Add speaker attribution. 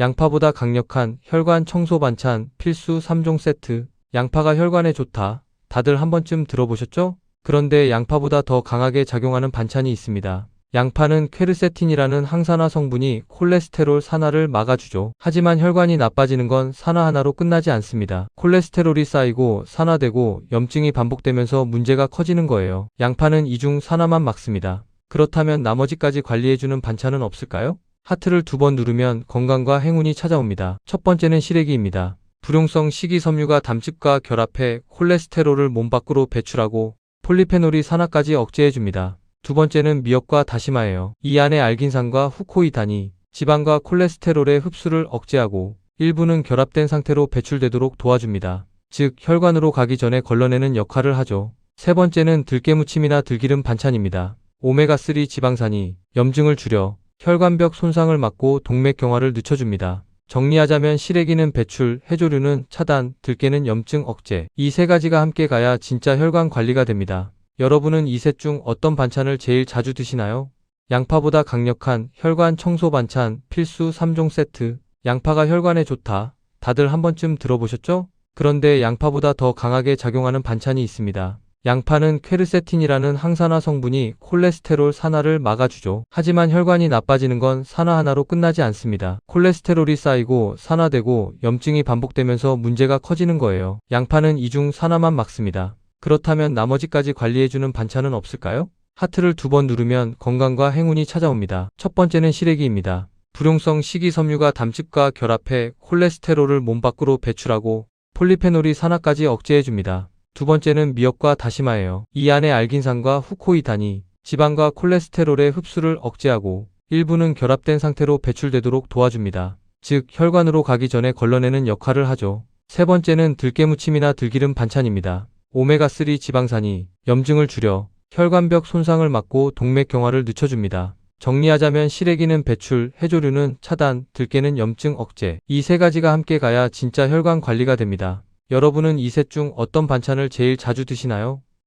Speaker 1: 양파보다 강력한 혈관 청소 반찬 필수 3종 세트. 양파가 혈관에 좋다. 다들 한 번쯤 들어보셨죠? 그런데 양파보다 더 강하게 작용하는 반찬이 있습니다. 양파는 퀘르세틴이라는 항산화 성분이 콜레스테롤 산화를 막아주죠. 하지만 혈관이 나빠지는 건 산화 하나로 끝나지 않습니다. 콜레스테롤이 쌓이고 산화되고 염증이 반복되면서 문제가 커지는 거예요. 양파는 이중 산화만 막습니다. 그렇다면 나머지까지 관리해주는 반찬은 없을까요? 하트를 두 번 누르면 건강과 행운이 찾아옵니다. 첫 번째는 시래기입니다. 불용성 식이섬유가 담즙과 결합해 콜레스테롤을 몸 밖으로 배출하고 폴리페놀이 산화까지 억제해줍니다. 두 번째는 미역과 다시마예요. 이 안에 알긴산과 후코이단이 지방과 콜레스테롤의 흡수를 억제하고 일부는 결합된 상태로 배출되도록 도와줍니다. 즉 혈관으로 가기 전에 걸러내는 역할을 하죠. 세 번째는 들깨무침이나 들기름 반찬입니다. 오메가3 지방산이 염증을 줄여 혈관벽 손상을 막고 동맥 경화를 늦춰줍니다. 정리하자면 시래기는 배출, 해조류는 차단, 들깨는 염증 억제. 이 세 가지가 함께 가야 진짜 혈관 관리가 됩니다. 여러분은 이 셋 중 어떤 반찬을 제일 자주 드시나요? 양파보다 강력한 혈관 청소 반찬 필수 3종 세트. 양파가 혈관에 좋다. 다들 한 번쯤 들어보셨죠? 그런데 양파보다 더 강하게 작용하는 반찬이 있습니다. 양파는 퀘르세틴이라는 항산화 성분이 콜레스테롤 산화를 막아주죠. 하지만 혈관이 나빠지는 건 산화 하나로 끝나지 않습니다. 콜레스테롤이 쌓이고 산화되고 염증이 반복되면서 문제가 커지는 거예요. 양파는 이중 산화만 막습니다. 그렇다면 나머지까지 관리해주는 반찬은 없을까요? 하트를 두 번 누르면 건강과 행운이 찾아옵니다. 첫 번째는 시래기입니다. 불용성 식이섬유가 담즙과 결합해 콜레스테롤을 몸 밖으로 배출하고 폴리페놀이 산화까지 억제해줍니다. 두 번째는 미역과 다시마예요. 이 안에 알긴산과 후코이단이 지방과 콜레스테롤의 흡수를 억제하고 일부는 결합된 상태로 배출되도록 도와줍니다. 즉 혈관으로 가기 전에 걸러내는 역할을 하죠. 세 번째는 들깨무침이나 들기름 반찬입니다. 오메가3 지방산이 염증을 줄여 혈관벽 손상을 막고 동맥 경화를 늦춰줍니다. 정리하자면 시래기는 배출, 해조류는 차단, 들깨는 염증 억제. 이 세 가지가 함께 가야 진짜 혈관 관리가 됩니다. 여러분은 이 셋 중 어떤 반찬을 제일 자주 드시나요?